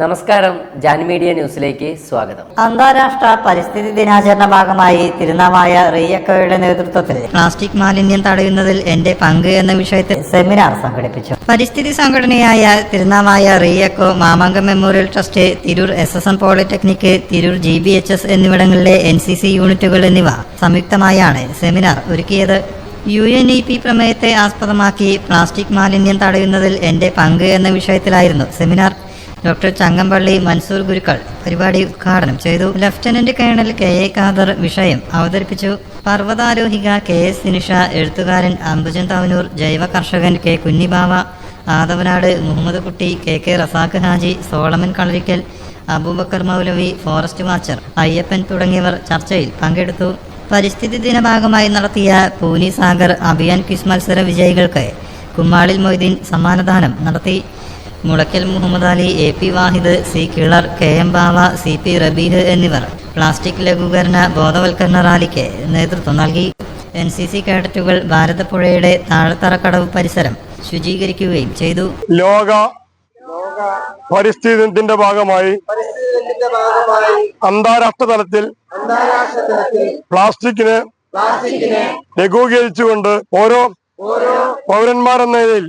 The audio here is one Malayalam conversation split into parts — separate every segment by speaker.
Speaker 1: നമസ്കാരം ജാൻ മീഡിയ ന്യൂസിലേക്ക് സ്വാഗതം.
Speaker 2: അന്താരാഷ്ട്ര പരിസ്ഥിതി ദിനാചരണ ഭാഗമായി തിരുനാവായ റിയക്കോയുടെ നേതൃത്വത്തിൽ പ്ലാസ്റ്റിക് മാലിന്യം തടയുന്നതിൽ എന്റെ പങ്ക് എന്ന വിഷയത്തിൽ സെമിനാർ സംഘടിപ്പിച്ചു. പരിസ്ഥിതി സംഘടനയായ Tirunavaya റിയക്കോ Mamankam memorial trust Tirur S S M polytechnic Tirur G B H S എന്നിവിടങ്ങളിലെ എൻ സി സി യൂണിറ്റുകൾ എന്നിവ സംയുക്തമായാണ് സെമിനാർ ഒരുക്കിയത്. യു എൻ ഇ പി പ്രമേയത്തെ ആസ്പദമാക്കി പ്ലാസ്റ്റിക് മാലിന്യം തടയുന്നതിൽ എന്റെ പങ്ക് എന്ന വിഷയത്തിലായിരുന്നു സെമിനാർ. ഡോക്ടർ ചങ്ങമ്പള്ളി മൻസൂർ ഗുരുക്കൾ പരിപാടി ഉദ്ഘാടനം ചെയ്തു. Lieutenant colonel K A Khader വിഷയം അവതരിപ്പിച്ചു. പർവതാരോഹിക കെ എസ് സിനിഷ എഴുത്തുകാരൻ അംബുജൻ തവനൂർ ജൈവ കർഷകൻ K Kunhibava Adavanad Muhammad Kutty K K Razak Haji Solomon Kalarikkal Abubakar Moulavi forest watcher Ayyappan തുടങ്ങിയവർ ചർച്ചയിൽ പങ്കെടുത്തു. പരിസ്ഥിതി ദിന ഭാഗമായി നടത്തിയ പൂനി സാഗർ അഭിയാൻ ക്വിസ് മത്സര വിജയികൾക്ക് കുമ്മാളിൽ മൊയ്തീൻ സമ്മാനദാനം നടത്തി. Mulakkal Muhammad Ali A P Wahid C കിളർ K M Bava C P Rabeeh എന്നിവർ പ്ലാസ്റ്റിക് ലഘൂകരണ ബോധവൽക്കരണ റാലിക്ക് നേതൃത്വം നൽകി. എൻ സി സി കേഡറ്റുകൾ ഭാരതപ്പുഴയുടെ താഴത്തറക്കടവ് പരിസരം ശുചീകരിക്കുകയും ചെയ്തു.
Speaker 3: ലോക പരിസ്ഥിതി ദിനത്തിന്റെ ഭാഗമായി
Speaker 4: പരിസ്ഥിതിന്റെ ഭാഗമായി
Speaker 3: അന്താരാഷ്ട്ര തലത്തിൽ
Speaker 4: അന്താരാഷ്ട്ര തലത്തിൽ
Speaker 3: പ്ലാസ്റ്റിക്കിനെ
Speaker 4: പ്ലാസ്റ്റിക്കിനെ
Speaker 3: ലഘൂകരിച്ചുകൊണ്ട് ഓരോ
Speaker 4: ഓരോ
Speaker 3: പൗരന്മാരെന്ന നിലയിൽ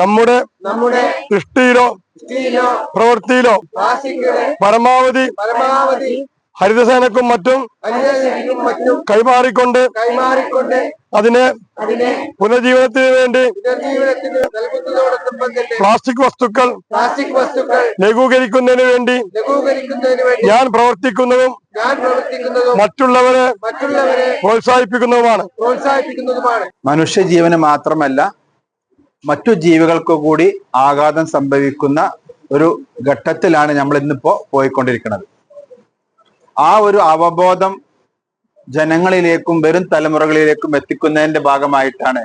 Speaker 3: നമ്മുടെ
Speaker 4: നമ്മുടെ
Speaker 3: സൃഷ്ടിയിലോ പ്രവൃത്തിയിലോ പരമാവധി
Speaker 4: പരമാവധി
Speaker 3: ഹരിതസേനക്കും മറ്റും കൈമാറിക്കൊണ്ട് അതിനെ
Speaker 4: അതിനെ
Speaker 3: പുനർജീവനത്തിന് വേണ്ടി പ്ലാസ്റ്റിക് വസ്തുക്കൾ
Speaker 4: പ്ലാസ്റ്റിക് വസ്തുക്കൾ
Speaker 3: ലഘൂകരിക്കുന്നതിന് വേണ്ടി
Speaker 4: ലഘൂകരിക്കുന്നതിന് വേണ്ടി
Speaker 3: ഞാൻ പ്രവർത്തിക്കുന്നതും
Speaker 4: ഞാൻ പ്രവർത്തിക്കുന്നതും
Speaker 3: മറ്റുള്ളവരെ
Speaker 4: മറ്റുള്ളവരെ
Speaker 3: പ്രോത്സാഹിപ്പിക്കുന്നതുമാണ്.
Speaker 4: പ്രോത്സാഹിപ്പിക്കുന്നതുമാണ്.
Speaker 5: മനുഷ്യജീവന് മാത്രമല്ല മറ്റു ജീവികൾക്ക് കൂടി ആഘാതം സംഭവിക്കുന്ന ഒരു ഘട്ടത്തിലാണ് നമ്മൾ ഇന്നിപ്പോ പോയിക്കൊണ്ടിരിക്കുന്നത്. ആ ഒരു അവബോധം ജനങ്ങളിലേക്കും വരും തലമുറകളിലേക്കും എത്തിക്കുന്നതിന്റെ ഭാഗമായിട്ടാണ്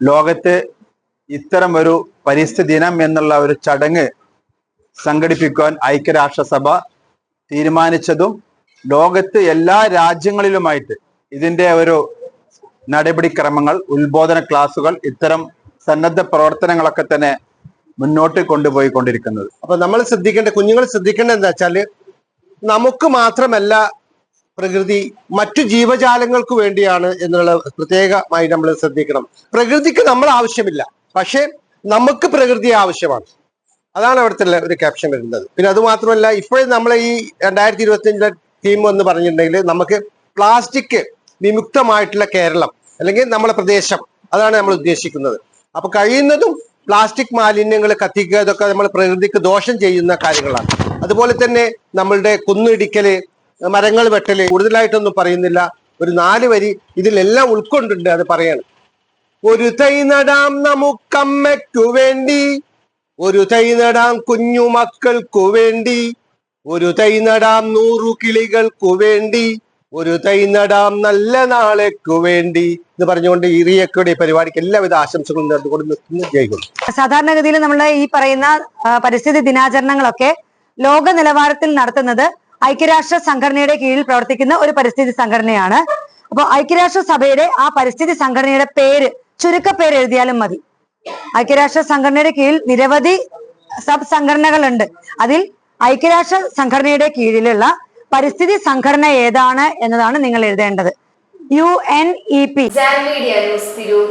Speaker 5: ലോകത്ത് ഇത്തരം ഒരു പരിസ്ഥിതി ദിനം എന്നുള്ള ഒരു ചടങ്ങ് സംഘടിപ്പിക്കുവാൻ ഐക്യരാഷ്ട്രസഭ തീരുമാനിച്ചതും ലോകത്ത് എല്ലാ രാജ്യങ്ങളിലുമായിട്ട് ഇതിന്റെ ഒരു നടപടിക്രമങ്ങൾ ഉത്ബോധന ക്ലാസുകൾ ഇത്തരം സന്നദ്ധ പ്രവർത്തനങ്ങളൊക്കെ തന്നെ മുന്നോട്ട് കൊണ്ടുപോയി കൊണ്ടിരിക്കുന്നത്
Speaker 4: അപ്പൊ നമ്മൾ ശ്രദ്ധിക്കേണ്ട കുഞ്ഞുങ്ങൾ ശ്രദ്ധിക്കേണ്ടത് എന്താ വെച്ചാൽ നമുക്ക് മാത്രമല്ല പ്രകൃതി മറ്റു ജീവജാലങ്ങൾക്ക് വേണ്ടിയാണ് എന്നുള്ള പ്രത്യേകമായി നമ്മൾ ശ്രദ്ധിക്കണം. പ്രകൃതിക്ക് നമ്മൾ ആവശ്യമില്ല. പക്ഷെ നമുക്ക് പ്രകൃതി ആവശ്യമാണ്. അതാണ് അവിടുത്തെ ഒരു ക്യാപ്ഷൻ വരുന്നത്. പിന്നെ അത് മാത്രമല്ല ഇപ്പോഴും നമ്മൾ ഈ രണ്ടായിരത്തി ഇരുപത്തി അഞ്ചിലെ തീം എന്ന് പറഞ്ഞിട്ടുണ്ടെങ്കിൽ നമുക്ക് പ്ലാസ്റ്റിക് വിമുക്തമായിട്ടുള്ള കേരളം അല്ലെങ്കിൽ നമ്മളെ പ്രദേശം അതാണ് നമ്മൾ ഉദ്ദേശിക്കുന്നത്. അപ്പൊ കഴിയുന്നതും പ്ലാസ്റ്റിക് മാലിന്യങ്ങൾ കത്തിക്കുക ഇതൊക്കെ നമ്മൾ പ്രകൃതിക്ക് ദോഷം ചെയ്യുന്ന കാര്യങ്ങളാണ്. അതുപോലെ തന്നെ നമ്മളുടെ കുന്നിടിക്കൽ മരങ്ങൾ വെട്ടൽ കൂടുതലായിട്ടൊന്നും പറയുന്നില്ല. ഒരു നാല് വരി ഇതിലെല്ലാം ഉൾക്കൊണ്ടുണ്ട് അത് പറയാണ്. ഒരു തൈ നടാം നമുക്കമ്മയ്ക്കു വേണ്ടി. ഒരു തൈ നടാം കുഞ്ഞു മക്കൾക്കു വേണ്ടി. ഒരു തൈ നടാം നൂറു കിളികൾക്കു വേണ്ടി. ഒരു തൈ നടാം നല്ല നാളേക്കു വേണ്ടി. എന്ന് പറഞ്ഞുകൊണ്ട് ഈ റിയക്കയുടെ പരിപാടിക്ക് എല്ലാവിധ ആശംസകളും നേർന്നുകൊണ്ട് നിർത്തുന്നു. ജയിക്കുന്നു
Speaker 6: സാധാരണഗതിയിൽ നമ്മൾ ഈ പറയുന്ന പരിസ്ഥിതി ദിനാചരണങ്ങളൊക്കെ ലോക നിലവാരത്തിൽ നടത്തുന്നത് ഐക്യരാഷ്ട്ര സംഘടനയുടെ കീഴിൽ പ്രവർത്തിക്കുന്ന ഒരു പരിസ്ഥിതി സംഘടനയാണ്. അപ്പോൾ ഐക്യരാഷ്ട്ര സഭയുടെ ആ പരിസ്ഥിതി സംഘടനയുടെ പേര് ചുരുക്കപ്പേര് എഴുതിയാലും മതി. ഐക്യരാഷ്ട്ര സംഘടനയുടെ കീഴിൽ നിരവധി സബ് സംഘടനകളുണ്ട്. അതിൽ ഐക്യരാഷ്ട്ര സംഘടനയുടെ കീഴിലുള്ള പരിസ്ഥിതി സംഘടന ഏതാണ് എന്നതാണ് നിങ്ങൾ എഴുതേണ്ടത്. U N E P.